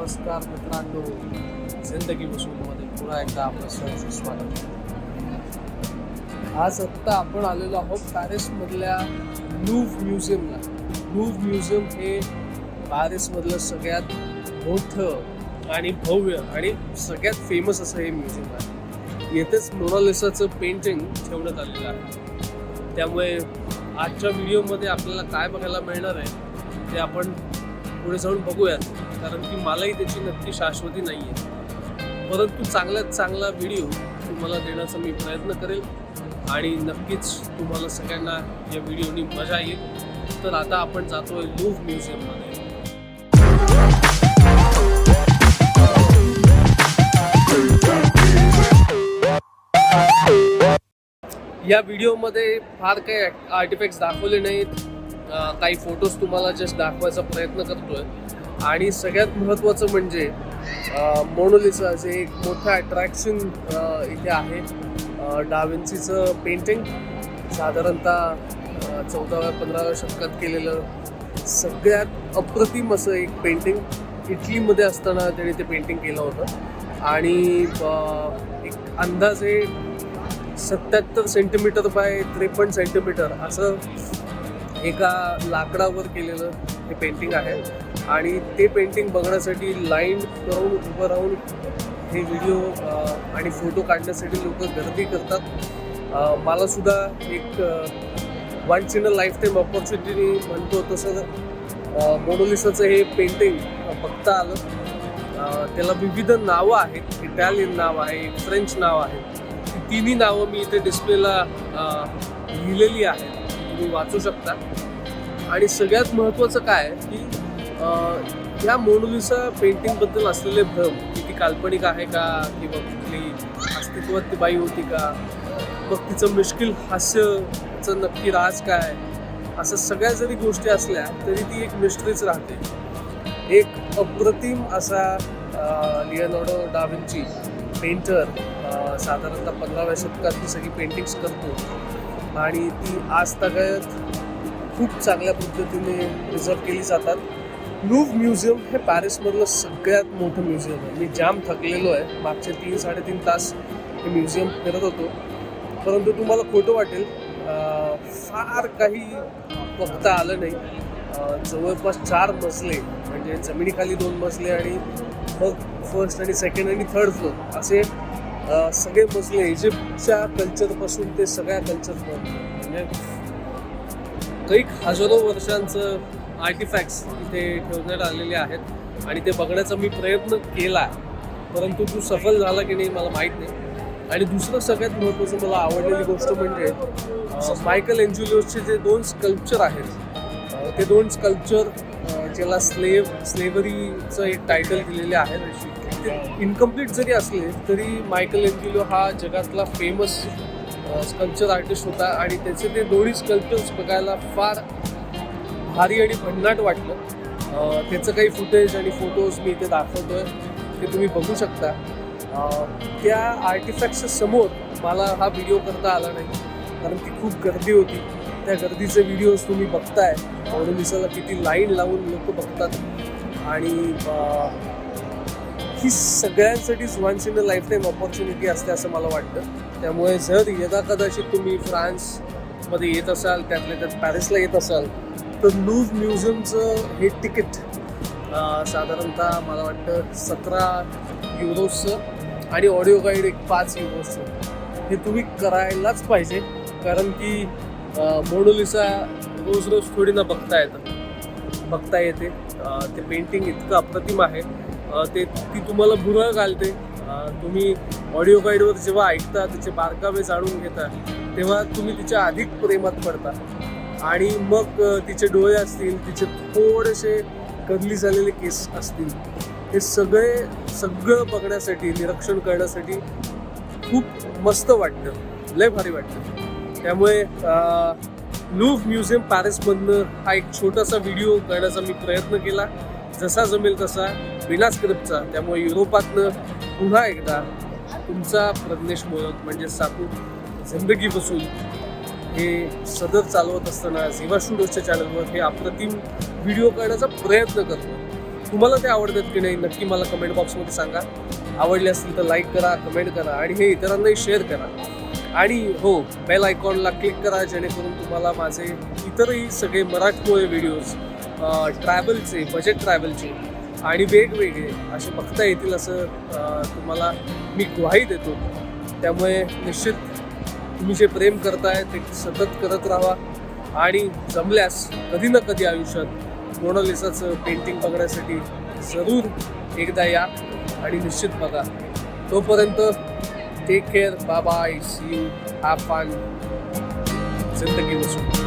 नमस्कार मित्रांनो. जिंदगी वसूलमध्ये पुन्हा एकदा आपलं सहर्ष स्वागत. आज आत्ता आपण आलेलो आहोत पॅरिसमधल्या लूव्ह म्युझियमला. लूव्ह म्युझियम हे पॅरिसमधलं सगळ्यात मोठं आणि भव्य आणि सगळ्यात फेमस असं हे म्युझियम आहे. येथेच मोनालिसाचं पेंटिंग ठेवण्यात आलेलं आहे. त्यामुळे आजच्या व्हिडिओमध्ये आपल्याला काय बघायला मिळणार आहे ते आपण पुढे जाऊन बघूयात. कारण की मलाही त्याची नक्की शाश्वती नाही आहे परंतु चांगल्यात चांगला व्हिडिओ तुम्हाला देण्याचा मी प्रयत्न करेल आणि नक्कीच तुम्हाला सगळ्यांना या व्हिडिओनी मजा येईल. तर आता आपण जातोय लूव्ह म्युझियममध्ये या व्हिडिओमध्ये फार काही आर्टिफॅक्ट्स दाखवले नाहीत. काही फोटोज तुम्हाला जस्ट दाखवायचा प्रयत्न करतोय. आणि सगळ्यात महत्त्वाचं म्हणजे मोनोलिसा जे एक मोठं अट्रॅक्शन इथे आहे. डाविन्सीचं पेंटिंग साधारणतः चौदाव्या पंधराव्या शतकात केलेलं सगळ्यात अप्रतिम असं एक पेंटिंग इटलीमध्ये असताना त्याने ते पेंटिंग केलं होतं. आणि एक अंदाजे सत्याहत्तर सेंटीमीटर बाय त्रेपन्न सेंटीमीटर असं एका लाकडावर केलेलं हे पेंटिंग आहे. आणि ते पेंटिंग बघण्यासाठी लाईन करून उभं राहून हे व्हिडिओ आणि फोटो काढण्यासाठी लोक गर्दी करतात. मलासुद्धा मला सुद्धा एक once in a lifetime opportunity म्हणतो तसं मोनोलिसाचं हे पेंटिंग बघता आलं. त्याला विविध नावं आहेत. इटालियन नाव आहे फ्रेंच नाव आहे. तिन्ही नावं मी इथे डिस्प्लेला लिहिलेली आहेत. तुम्ही वाचू शकता. आणि सगळ्यात महत्त्वाचं काय की ह्या मोनोलिसा पेंटिंगबद्दल असलेले भ्रम की ती काल्पनिक आहे का किंवा कुठली अस्तित्वात ती बाई होती का मग तिचं मुश्किल हास्यचं नक्की राज काय असं सगळ्या जरी गोष्टी असल्या तरी ती एक मिस्ट्रीच राहते. एक अप्रतिम असा लिओनार्डो डाविंची पेंटर साधारणतः पंधराव्या शतकात ही सगळी पेंटिंग्स करतो. आणि ती आज तगत खूप चांगल्या पद्धतीने प्रिझर्व केली जातात. लूव्ह म्युझियम हे पॅरिसमधलं सगळ्यात मोठं म्युझियम आहे. मी जाम थकलेलो आहे. मागचे तीन साडेतीन तास हे म्युझियम फिरत होतो. परंतु तुम्हाला खोटं वाटेल फार काही बघता आलं नाही. जवळपास चार मजले म्हणजे जमिनीखाली दोन मजले आणि मग फर्स्ट आणि सेकंड आणि थर्ड फ्लोर असे सगळे मजले इजिप्तच्या कल्चरपासून ते सगळ्या कल्चरपर्यंत म्हणजे काही हजारो वर्षांचं आर्टिफॅक्ट्स इथे ठेवण्यात आलेले आहेत आणि ते बघण्याचा मी प्रयत्न केला परंतु तू सफल झाला की नाही मला माहीत नाही. आणि दुसरं सगळ्यात महत्त्वाचं मला आवडलेली गोष्ट म्हणजे मायकल एन्ज्युलिओसचे जे दोन स्कल्पचर आहेत ते दोन स्कल्पचर ज्याला स्लेव स्लेवरीचं एक टायटल दिलेले आहे ते इनकम्प्लीट जरी असले तरी मायकल एंजिलो हा जगातला फेमस स्कल्पचर आर्टिस्ट होता आणि त्याचे ते दोन्ही स्कल्पचर्स बघायला फार भारी आणि भन्नाट वाटलं. त्याचं काही फुटेज आणि फोटोज मी इथे दाखवतोय ते तुम्ही बघू शकता. त्या आर्टिफॅक्टच्या समोर मला हा व्हिडिओ करता आला नाही कारण ती खूप गर्दी होती. त्या गर्दीचे व्हिडिओज तुम्ही बघताय. मोनालिसाला किती लाईन लावून लोक बघतात. आणि ही सगळ्यांसाठीच once in a lifetime opportunity असते असं मला वाटतं. त्यामुळे जर यदा कदाचित तुम्ही फ्रान्समध्ये येत असाल त्यातल्या त्यात पॅरिसला येत असाल तर लूव्ह म्युझियमचं हे तिकीट साधारणतः मला वाटतं सतरा युरोजचं आणि ऑडिओ गाईड एक पाच युरोजचं हे तुम्ही करायलाच पाहिजे कारण की मोडोलिसा रोज रोज थोडी ना बघता येतं. बघता येते. ते पेंटिंग इतकं अप्रतिम आहे. ते ती तुम्हाला भुरळ घालते. तुम्ही ऑडिओ गाईडवर जेव्हा ऐकता त्याचे बारकावे जाणून घेता तेव्हा तुम्ही तिच्या अधिक प्रेमात पडता. आणि मग तिचे डोळे असतील तिचे थोडेसे कदली झालेले केस असतील. हे सगळे सगळं बघण्यासाठी निरीक्षण करण्यासाठी खूप मस्त वाटतं. लय भारी वाटतं. त्यामुळे लूव्ह म्युझियम पॅरिसमधनं हा एक छोटासा व्हिडिओ करण्याचा मी प्रयत्न केला. जसा जमेल तसा विना स्क्रिप्टचा त्यामुळे युरोपातनं पुन्हा एकदा तुमचा प्रज्ञेश मोहक म्हणजे साकू जिंदगी बसून हे सदर चालवत असताना झिवा स्टुडिओच्या चॅनलवर हे अप्रतिम व्हिडिओ करण्याचा प्रयत्न करतो. तुम्हाला ते आवडतात की नाही नक्की मला कमेंट बॉक्समध्ये सांगा. आवडले असतील तर लाईक करा कमेंट करा आणि हे इतरांनाही शेअर करा. आणि हो बेल आयकॉनला क्लिक करा जेणेकरून तुम्हाला माझे इतरही सगळे मराठमोळे व्हिडिओज ट्रॅव्हलचे बजेट ट्रॅव्हलचे आणि वेगवेगळे असे बघता येतील असं तुम्हाला मी ग्वाही देतो. त्यामुळे निश्चित तुम्ही जे प्रेम करताय ते सतत करत राहा आणि जमल्यास कधी ना कधी आयुष्यात मोनालिसाचं पेंटिंग बघण्यासाठी जरूर एकदा या आणि निश्चित बघा. तोपर्यंत take care bye I see you have fun जिंदगी वसू